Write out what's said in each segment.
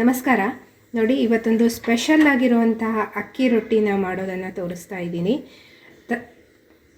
ನಮಸ್ಕಾರ. ನೋಡಿ ಇವತ್ತೊಂದು ಸ್ಪೆಷಲ್ ಆಗಿರುವಂತಹ ಅಕ್ಕಿ ರೊಟ್ಟಿನ ಮಾಡೋದನ್ನು ತೋರಿಸ್ತಾ ಇದ್ದೀನಿ.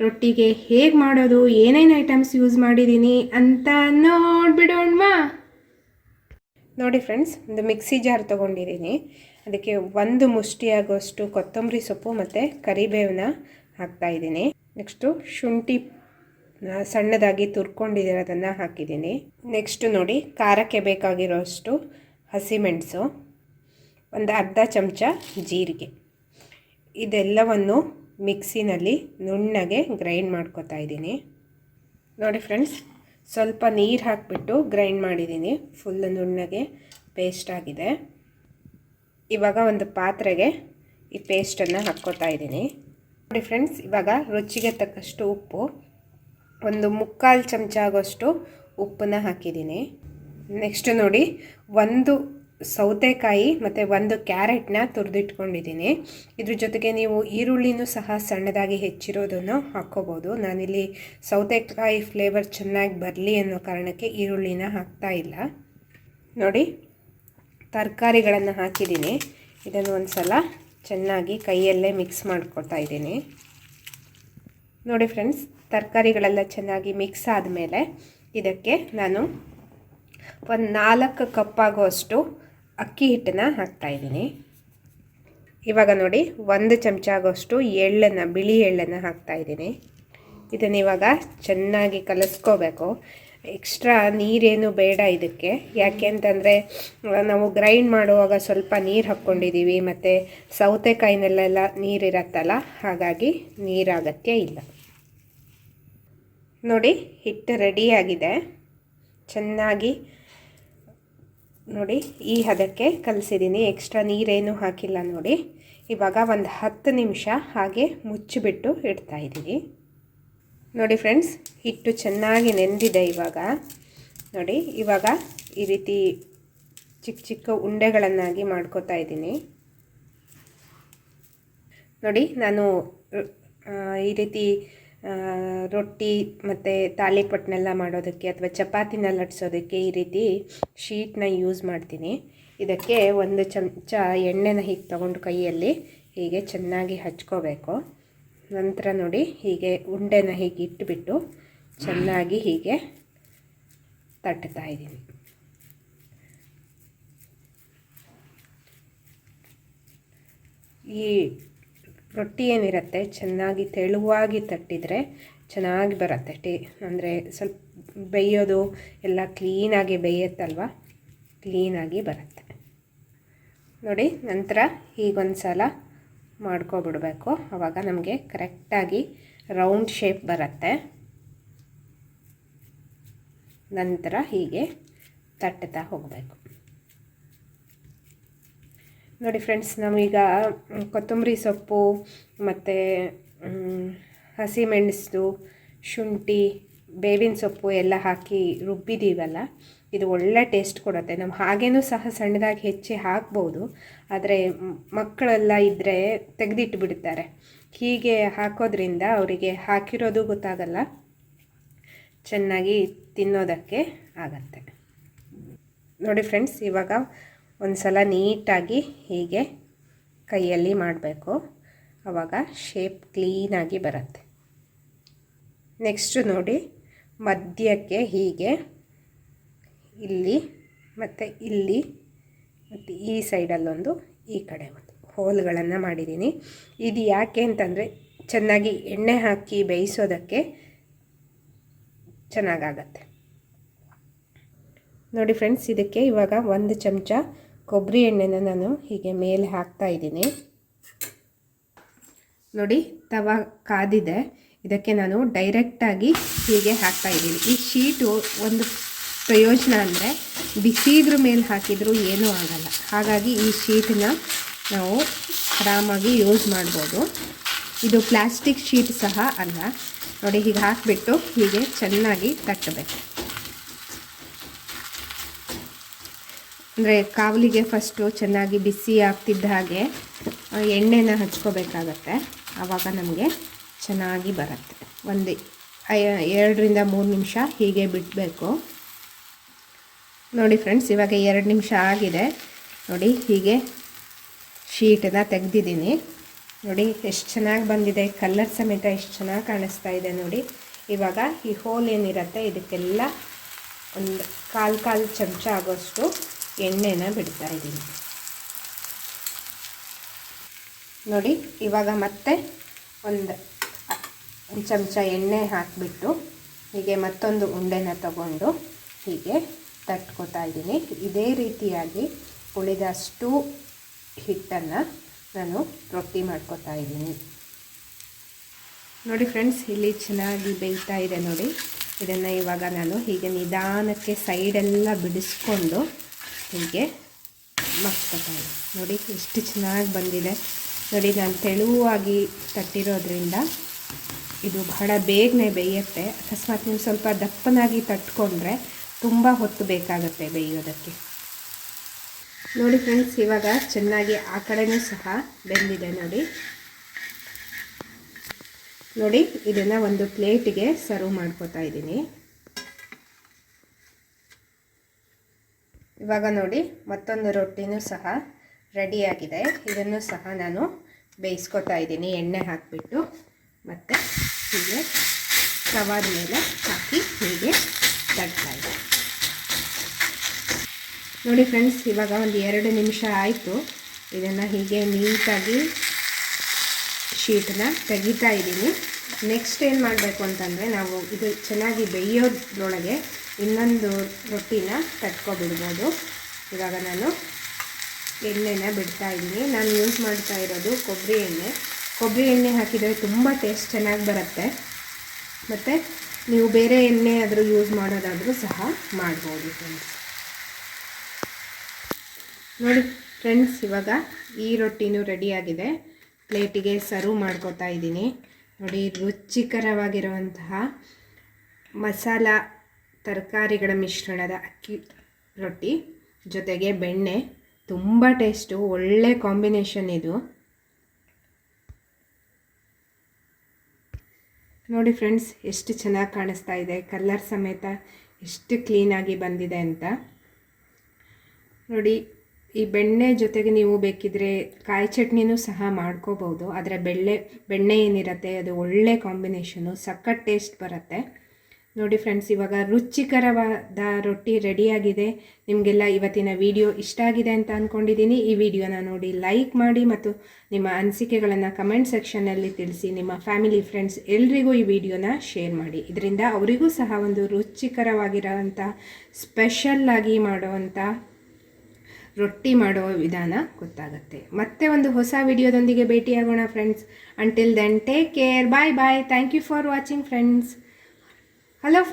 ರೊಟ್ಟಿಗೆ ಹೇಗೆ ಮಾಡೋದು? ಏನೇನು ಐಟಮ್ಸ್ ಯೂಸ್ ಮಾಡಿದ್ದೀನಿ ಅಂತ ನೋಡ್ಬಿಡೋಣ್ವಾ? ನೋಡಿ ಫ್ರೆಂಡ್ಸ್ ಒಂದು ಮಿಕ್ಸಿ ಜಾರ್ ತೊಗೊಂಡಿದ್ದೀನಿ ಅದಕ್ಕೆ ಒಂದು ಮುಷ್ಟಿಯಾಗೋಷ್ಟು ಕೊತ್ತಂಬರಿ ಸೊಪ್ಪು ಮತ್ತು ಕರಿಬೇವನ್ನ ಹಾಕ್ತಾಯಿದ್ದೀನಿ ನೆಕ್ಸ್ಟು ಶುಂಠಿ ಸಣ್ಣದಾಗಿ ತುರ್ಕೊಂಡಿರೋದನ್ನು ಹಾಕಿದ್ದೀನಿ ನೆಕ್ಸ್ಟು ನೋಡಿ ಖಾರಕ್ಕೆ ಬೇಕಾಗಿರೋಷ್ಟು ಹಸಿಮೆಣಸು, ಒಂದು ಅರ್ಧ ಚಮಚ ಜೀರಿಗೆ. ಇದೆಲ್ಲವನ್ನು ಮಿಕ್ಸಿನಲ್ಲಿ ನುಣ್ಣಗೆ ಗ್ರೈಂಡ್ ಮಾಡ್ಕೋತಾ ಇದ್ದೀನಿ. ನೋಡಿ ಫ್ರೆಂಡ್ಸ್, ಸ್ವಲ್ಪ ನೀರು ಹಾಕಿಬಿಟ್ಟು ಗ್ರೈಂಡ್ ಮಾಡಿದ್ದೀನಿ. ಫುಲ್ ನುಣ್ಣಗೆ ಪೇಸ್ಟ್ ಆಗಿದೆ. ಇವಾಗ ಒಂದು ಪಾತ್ರೆಗೆ ಈ ಪೇಸ್ಟನ್ನು ಹಾಕ್ಕೋತಾ ಇದ್ದೀನಿ. ನೋಡಿ ಫ್ರೆಂಡ್ಸ್, ಇವಾಗ ರುಚಿಗೆ ತಕ್ಕಷ್ಟು ಉಪ್ಪು, ಒಂದು ಮುಕ್ಕಾಲು ಚಮಚ ಆಗೋಷ್ಟು ಉಪ್ಪನ್ನ ಹಾಕಿದ್ದೀನಿ. ನೆಕ್ಸ್ಟ್ ನೋಡಿ, ಒಂದು ಸೌತೆಕಾಯಿ ಮತ್ತು ಒಂದು ಕ್ಯಾರೆಟ್ನ ತುರಿದಿಟ್ಕೊಂಡಿದ್ದೀನಿ. ಇದ್ರ ಜೊತೆಗೆ ನೀವು ಈರುಳ್ಳಿನೂ ಸಹ ಸಣ್ಣದಾಗಿ ಹೆಚ್ಚಿರೋದನ್ನು ಹಾಕ್ಕೋಬೋದು. ನಾನಿಲ್ಲಿ ಸೌತೆಕಾಯಿ ಫ್ಲೇವರ್ ಚೆನ್ನಾಗಿ ಬರಲಿ ಅನ್ನೋ ಕಾರಣಕ್ಕೆ ಈರುಳ್ಳಿನ ಹಾಕ್ತಾ ಇಲ್ಲ. ನೋಡಿ, ತರಕಾರಿಗಳನ್ನು ಹಾಕಿದ್ದೀನಿ. ಇದನ್ನು ಒಂದು ಸಲ ಚೆನ್ನಾಗಿ ಕೈಯಲ್ಲೇ ಮಿಕ್ಸ್ ಮಾಡ್ಕೊತಾ ಇದ್ದೀನಿ. ನೋಡಿ ಫ್ರೆಂಡ್ಸ್ ತರಕಾರಿಗಳೆಲ್ಲ ಚೆನ್ನಾಗಿ ಮಿಕ್ಸ್ ಆದಮೇಲೆ ಇದಕ್ಕೆ ನಾನು ಒಂದು ನಾಲ್ಕು ಕಪ್ ಆಗುವಷ್ಟು ಅಕ್ಕಿ ಹಿಟ್ಟನ್ನು ಹಾಕ್ತಾಯಿದ್ದೀನಿ ಇವಾಗ ನೋಡಿ ಒಂದು ಚಮಚ ಆಗೋಷ್ಟು ಎಳ್ಳನ್ನು, ಬಿಳಿ ಎಳ್ಳನ್ನು ಹಾಕ್ತಾಯಿದ್ದೀನಿ ಇದನ್ನು ಇವಾಗ ಚೆನ್ನಾಗಿ ಕಲಸ್ಕೋಬೇಕು. ಎಕ್ಸ್ಟ್ರಾ ನೀರೇನು ಬೇಡ ಇದಕ್ಕೆ. ಯಾಕೆ ಅಂತಂದರೆ, ನಾವು ಗ್ರೈಂಡ್ ಮಾಡುವಾಗ ಸ್ವಲ್ಪ ನೀರು ಹಾಕ್ಕೊಂಡಿದ್ದೀವಿ ಮತ್ತು ಸೌತೆಕಾಯಿನಲ್ಲೆಲ್ಲ ನೀರಿರತ್ತಲ್ಲ ಹಾಗಾಗಿ ನೀರು ಅಗತ್ಯ ಇಲ್ಲ. ನೋಡಿ, ಹಿಟ್ಟು ರೆಡಿಯಾಗಿದೆ ಚೆನ್ನಾಗಿ ನೋಡಿ, ಈ ಹದಕ್ಕೆ ಕಲಸಿದ್ದೀನಿ ಎಕ್ಸ್ಟ್ರಾ ನೀರೇನು ಹಾಕಿಲ್ಲ ನೋಡಿ. ಇವಾಗ ಒಂದು ಹತ್ತು ನಿಮಿಷ ಹಾಗೆ ಮುಚ್ಚಿಬಿಟ್ಟು ಇಡ್ತಾ ಇದ್ದೀನಿ ನೋಡಿ ಫ್ರೆಂಡ್ಸ್, ಹಿಟ್ಟು ಚೆನ್ನಾಗಿ ನೆಂದಿದೆ ಇವಾಗ. ನೋಡಿ, ಇವಾಗ ಈ ರೀತಿ ಚಿಕ್ಕ ಚಿಕ್ಕ ಉಂಡೆಗಳನ್ನಾಗಿ ಮಾಡ್ಕೋತಾ ಇದ್ದೀನಿ. ನೋಡಿ, ನಾನು ಈ ರೀತಿ ರೊಟ್ಟಿ ಮತ್ತು ತಾಳಿಪಟ್ಟನೆಲ್ಲ ಮಾಡೋದಕ್ಕೆ ಅಥವಾ ಚಪಾತಿನ ಲಟ್ಸೋದಕ್ಕೆ ಈ ರೀತಿ ಶೀಟ್ನ ಯೂಸ್ ಮಾಡ್ತೀನಿ. ಇದಕ್ಕೆ ಒಂದು ಚಮಚ ಎಣ್ಣೆನ ಹೀಗೆ ತೊಗೊಂಡು ಕೈಯಲ್ಲಿ ಹೀಗೆ ಚೆನ್ನಾಗಿ ಹಚ್ಕೋಬೇಕು. ನಂತರ ನೋಡಿ ಹೀಗೆ ಉಂಡೆನ ಹೀಗೆ ಇಟ್ಟುಬಿಟ್ಟು ಚೆನ್ನಾಗಿ ಹೀಗೆ ತಟ್ಟುತ್ತಾ ಇದ್ದೀನಿ. ಈ ರೊಟ್ಟಿ ಏನಿರುತ್ತೆ ಚೆನ್ನಾಗಿ ತೆಳುವಾಗಿ ತಟ್ಟಿದರೆ ಚೆನ್ನಾಗಿ ಬರುತ್ತೆ. ಟೇ, ಅಂದರೆ ಸ್ವಲ್ಪ ಬೇಯೋದು ಎಲ್ಲ ಕ್ಲೀನಾಗಿ ಬೇಯುತ್ತಲ್ವ? ಕ್ಲೀನಾಗಿ ಬರುತ್ತೆ. ನೋಡಿ, ನಂತರ ಹೀಗೊಂದು ಸಲ ಮಾಡ್ಕೊಬಿಡಬೇಕು. ಆವಾಗ ನಮಗೆ ಕರೆಕ್ಟಾಗಿ ರೌಂಡ್ ಶೇಪ್ ಬರುತ್ತೆ. ನಂತರ ಹೀಗೆ ತಟ್ಟುತ್ತಾ ಹೋಗಬೇಕು. ನೋಡಿ ಫ್ರೆಂಡ್ಸ್ ನಾವೀಗ ಕೊತ್ತಂಬರಿ ಸೊಪ್ಪು, ಮತ್ತು ಹಸಿಮೆಣಸು ಶುಂಠಿ, ಬೇವಿನ ಸೊಪ್ಪು ಎಲ್ಲ ಹಾಕಿ ರುಬ್ಬಿದ್ದೀವಲ್ಲ ಇದು ಒಳ್ಳೆ ಟೇಸ್ಟ್ ಕೊಡುತ್ತೆ. ನಾವು ಹಾಗೇನೂ ಸಹ ಸಣ್ಣದಾಗಿ ಹೆಚ್ಚಿ ಹಾಕ್ಬೋದು, ಆದರೆ ಮಕ್ಕಳೆಲ್ಲ ಇದ್ದರೆ ತೆಗೆದಿಟ್ಟು ಬಿಡ್ತಾರೆ ಹೀಗೆ ಹಾಕೋದ್ರಿಂದ ಅವರಿಗೆ ಹಾಕಿರೋದು ಗೊತ್ತಾಗಲ್ಲ, ಚೆನ್ನಾಗಿ ತಿನ್ನೋದಕ್ಕೆ ಆಗತ್ತೆ. ನೋಡಿ ಫ್ರೆಂಡ್ಸ್, ಇವಾಗ ಒಂದು ಸಲ ನೀಟಾಗಿ ಹೀಗೆ ಕೈಯಲ್ಲಿ ಮಾಡಬೇಕು. ಆವಾಗ ಶೇಪ್ ಕ್ಲೀನಾಗಿ ಬರುತ್ತೆ. ನೆಕ್ಸ್ಟು ನೋಡಿ ಮಧ್ಯಕ್ಕೆ ಹೀಗೆ ಇಲ್ಲಿ ಮತ್ತು ಇಲ್ಲಿ ಮತ್ತು ಈ ಸೈಡಲ್ಲೊಂದು ಈ ಕಡೆ ಒಂದು ಹೋಲ್ಗಳನ್ನು ಮಾಡಿದ್ದೀನಿ. ಇದು ಯಾಕೆ ಅಂತಂದರೆ ಚೆನ್ನಾಗಿ ಎಣ್ಣೆ ಹಾಕಿ ಬೇಯಿಸೋದಕ್ಕೆ ಚೆನ್ನಾಗಾಗತ್ತೆ. ನೋಡಿ ಫ್ರೆಂಡ್ಸ್ ಇದಕ್ಕೆ ಇವಾಗ ಒಂದು ಚಮಚ ಕೊಬ್ಬರಿ ಎಣ್ಣೆನ ನಾನು ಹೀಗೆ ಮೇಲೆ ಹಾಕ್ತಾ ಇದ್ದೀನಿ. ನೋಡಿ, ತವ ಕಾದಿದೆ. ಇದಕ್ಕೆ ನಾನು ಡೈರೆಕ್ಟಾಗಿ ಹೀಗೆ ಹಾಕ್ತಾ ಇದ್ದೀನಿ. ಈ ಶೀಟು ಒಂದು ಪ್ರಯೋಜನ ಅಂದರೆ ಬಿಸಿದ್ರ ಮೇಲೆ ಹಾಕಿದರೂ ಏನೂ ಆಗಲ್ಲ. ಹಾಗಾಗಿ ಈ ಶೀಟನ್ನ ನಾವು ಆರಾಮಾಗಿ ಯೂಸ್ ಮಾಡ್ಬೋದು. ಇದು ಪ್ಲಾಸ್ಟಿಕ್ ಶೀಟ್ ಸಹ ಅಲ್ಲ. ನೋಡಿ, ಹೀಗೆ ಹಾಕಿಬಿಟ್ಟು ಹೀಗೆ ಚೆನ್ನಾಗಿ ತಟ್ಟಬೇಕು. ಅಂದರೆ ಕಾವಲಿಗೆ ಫಸ್ಟು ಚೆನ್ನಾಗಿ ಬಿಸಿ ಆಗ್ತಿದ್ದ ಹಾಗೆ ಎಣ್ಣೆನ ಹಚ್ಕೋಬೇಕಾಗತ್ತೆ. ಆವಾಗ ನಮಗೆ ಚೆನ್ನಾಗಿ ಬರುತ್ತೆ. ಒಂದು ಎರಡರಿಂದ ಮೂರು ನಿಮಿಷ ಹೀಗೆ ಬಿಡಬೇಕು. ನೋಡಿ ಫ್ರೆಂಡ್ಸ್ ಇವಾಗ ಎರಡು ನಿಮಿಷ ಆಗಿದೆ. ನೋಡಿ, ಹೀಗೆ ಶೀಟನ್ನ ತೆಗೆದಿದ್ದೀನಿ. ನೋಡಿ, ಎಷ್ಟು ಚೆನ್ನಾಗಿ ಬಂದಿದೆ. ಕಲ್ಲರ್ ಸಮೇತ ಎಷ್ಟು ಚೆನ್ನಾಗಿ ಕಾಣಿಸ್ತಾ ಇದೆ ನೋಡಿ. ಇವಾಗ ಈ ಹೋಲ್ ಏನಿರುತ್ತೆ, ಇದಕ್ಕೆಲ್ಲ ಒಂದು ಕಾಲು ಕಾಲು ಚಮಚ ಆಗೋಷ್ಟು ಎಣ್ಣೆನ ಬಿಡ್ತಾ ಇದ್ದೀನಿ. ನೋಡಿ, ಇವಾಗ ಮತ್ತೆ ಒಂದು ಒಂದು ಚಮಚ ಎಣ್ಣೆ ಹಾಕಿಬಿಟ್ಟು ಹೀಗೆ ಮತ್ತೊಂದು ಉಂಡೆನ ತಗೊಂಡು ಹೀಗೆ ತಟ್ಕೋತಾ ಇದ್ದೀನಿ. ಇದೇ ರೀತಿಯಾಗಿ ಉಳಿದಷ್ಟು ಹಿಟ್ಟನ್ನು ನಾನು ರೊಟ್ಟಿ ಮಾಡ್ಕೊತಾ ಇದ್ದೀನಿ. ನೋಡಿ ಫ್ರೆಂಡ್ಸ್, ಇಲ್ಲಿ ಚೆನ್ನಾಗಿ ಬೇಯ್ತಾ ಇದೆ ನೋಡಿ. ಇದನ್ನು ಇವಾಗ ನಾನು ಹೀಗೆ ನಿಧಾನಕ್ಕೆ ಸೈಡೆಲ್ಲ ಬಿಡಿಸ್ಕೊಂಡು ಹೀಗೆ ಇದ್ದೀನಿ ನೋಡಿ, ಎಷ್ಟು ಚೆನ್ನಾಗಿ ಬಂದಿದೆ. ನೋಡಿ, ನಾನು ತೆಳುವಾಗಿ ತಟ್ಟಿರೋದ್ರಿಂದ ಇದು ಬಹಳ ಬೇಗನೆ ಬೇಯುತ್ತೆ. ಅಕಸ್ಮಾತ್ ನೀವು ಸ್ವಲ್ಪ ದಪ್ಪನಾಗಿ ತಟ್ಕೊಂಡ್ರೆ ತುಂಬ ಹೊತ್ತು ಬೇಕಾಗುತ್ತೆ ಬೇಯೋದಕ್ಕೆ. ನೋಡಿ ಫ್ರೆಂಡ್ಸ್ ಇವಾಗ ಚೆನ್ನಾಗಿ ಆ ಕಡೆನೂ ಸಹ ಬೆಂದಿದೆ. ನೋಡಿ. ನೋಡಿ, ಇದನ್ನು ಒಂದು ಪ್ಲೇಟಿಗೆ ಸರ್ವ್ ಮಾಡ್ಕೋತಾ ಇದ್ದೀನಿ. ಇವಾಗ ನೋಡಿ ಮತ್ತೊಂದು ರೊಟ್ಟಿನೂ ಸಹ ರೆಡಿಯಾಗಿದೆ. ಇದನ್ನು ಸಹ ನಾನು ಬೇಯಿಸ್ಕೊತಾ ಇದ್ದೀನಿ. ಎಣ್ಣೆ ಹಾಕಿಬಿಟ್ಟು ಮತ್ತು ಹೀಗೆ ತವಾದ ಮೇಲೆ ಹಾಕಿ ಹೀಗೆ ತಡ್ತಾ ಇದೆ ನೋಡಿ ಫ್ರೆಂಡ್ಸ್ ಇವಾಗ ಒಂದು ಎರಡು ನಿಮಿಷ ಆಯಿತು. ಇದನ್ನು ಹೀಗೆ ನೀಟಾಗಿ ಶೀಟನ್ನ ತೆಗಿತಾ ಇದ್ದೀನಿ. ನೆಕ್ಸ್ಟ್ ಏನು ಮಾಡಬೇಕು ಅಂತಂದರೆ ನಾವು ಇದು ಚೆನ್ನಾಗಿ ಬೇಯೋದ್ರೊಳಗೆ ಇನ್ನೊಂದು ರೊಟ್ಟಿನ ತಟ್ಕೊಬಿಡ್ಬೋದು. ಇವಾಗ ನಾನು ಎಣ್ಣೆನ ಬಿಡ್ತಾ ಇದ್ದೀನಿ. ನಾನು ಯೂಸ್ ಮಾಡ್ತಾ ಇರೋದು ಕೊಬ್ಬರಿ ಎಣ್ಣೆ. ಕೊಬ್ಬರಿ ಎಣ್ಣೆ ಹಾಕಿದರೆ ತುಂಬ ಟೇಸ್ಟ್ ಚೆನ್ನಾಗಿ ಬರುತ್ತೆ. ಮತ್ತು ನೀವು ಬೇರೆ ಎಣ್ಣೆ ಆದರೂ ಯೂಸ್ ಮಾಡೋದಾದರೂ ಸಹ ಮಾಡ್ಬೋದು ಫ್ರೆಂಡ್ಸ್ ನೋಡಿ ಫ್ರೆಂಡ್ಸ್ ಇವಾಗ ಈ ರೊಟ್ಟಿನೂ ರೆಡಿಯಾಗಿದೆ ಪ್ಲೇಟಿಗೆ ಸರ್ವ್ ಮಾಡ್ಕೋತಾ ಇದ್ದೀನಿ. ನೋಡಿ ರುಚಿಕರವಾಗಿರುವಂತಹ ಮಸಾಲ ತರಕಾರಿಗಳ ಮಿಶ್ರಣದ ಅಕ್ಕಿ ರೊಟ್ಟಿ ಜೊತೆಗೆ ಬೆಣ್ಣೆ, ತುಂಬ ಟೇಸ್ಟು ಒಳ್ಳೆ ಕಾಂಬಿನೇಷನ್ ಇದು. ನೋಡಿ ಫ್ರೆಂಡ್ಸ್ ಎಷ್ಟು ಚೆನ್ನಾಗಿ ಕಾಣಿಸ್ತಾ ಇದೆ. ಕಲರ್ ಸಮೇತ ಎಷ್ಟು ಕ್ಲೀನಾಗಿ ಬಂದಿದೆ ಅಂತ. ನೋಡಿ, ಈ ಬೆಣ್ಣೆ ಜೊತೆಗೆ ನೀವು ಬೇಕಿದ್ರೆ ಕಾಯಿ ಚಟ್ನಿನೂ ಸಹ ಮಾಡ್ಕೋಬೋದು ಆದರೆ ಬೆಳ್ಳೆ, ಬೆಣ್ಣೆ ಏನಿರುತ್ತೆ, ಅದು ಒಳ್ಳೆ ಕಾಂಬಿನೇಷನು ಸಖತ್ ಟೇಸ್ಟ್ ಬರುತ್ತೆ. ನೋಡಿ ಫ್ರೆಂಡ್ಸ್, ಇವಾಗ ರುಚಿಕರವಾದ ರೊಟ್ಟಿ ರೆಡಿಯಾಗಿದೆ. ನಿಮಗೆಲ್ಲ ಇವತ್ತಿನ ವಿಡಿಯೋ ಇಷ್ಟ ಆಗಿದೆ ಅಂತ ಅಂದ್ಕೊಂಡಿದ್ದೀನಿ ಈ ವಿಡಿಯೋನ ನೋಡಿ ಲೈಕ್ ಮಾಡಿ ಮತ್ತು ನಿಮ್ಮ ಅನಿಸಿಕೆಗಳನ್ನು ಕಮೆಂಟ್ ಸೆಕ್ಷನ್ನಲ್ಲಿ ತಿಳಿಸಿ. ನಿಮ್ಮ ಫ್ಯಾಮಿಲಿ, ಫ್ರೆಂಡ್ಸ್ ಎಲ್ರಿಗೂ ಈ ವಿಡಿಯೋನ ಶೇರ್ ಮಾಡಿ. ಇದರಿಂದ ಅವರಿಗೂ ಸಹ ಒಂದು ರುಚಿಕರವಾಗಿರೋವಂಥ ಸ್ಪೆಷಲ್ಲಾಗಿ ಮಾಡುವಂಥ ರೊಟ್ಟಿ ಮಾಡೋ ವಿಧಾನ ಗೊತ್ತಾಗುತ್ತೆ. ಮತ್ತೆ ಒಂದು ಹೊಸ ವಿಡಿಯೋದೊಂದಿಗೆ ಭೇಟಿಯಾಗೋಣ friends. Until then take care bye bye thank you for watching friends hello friends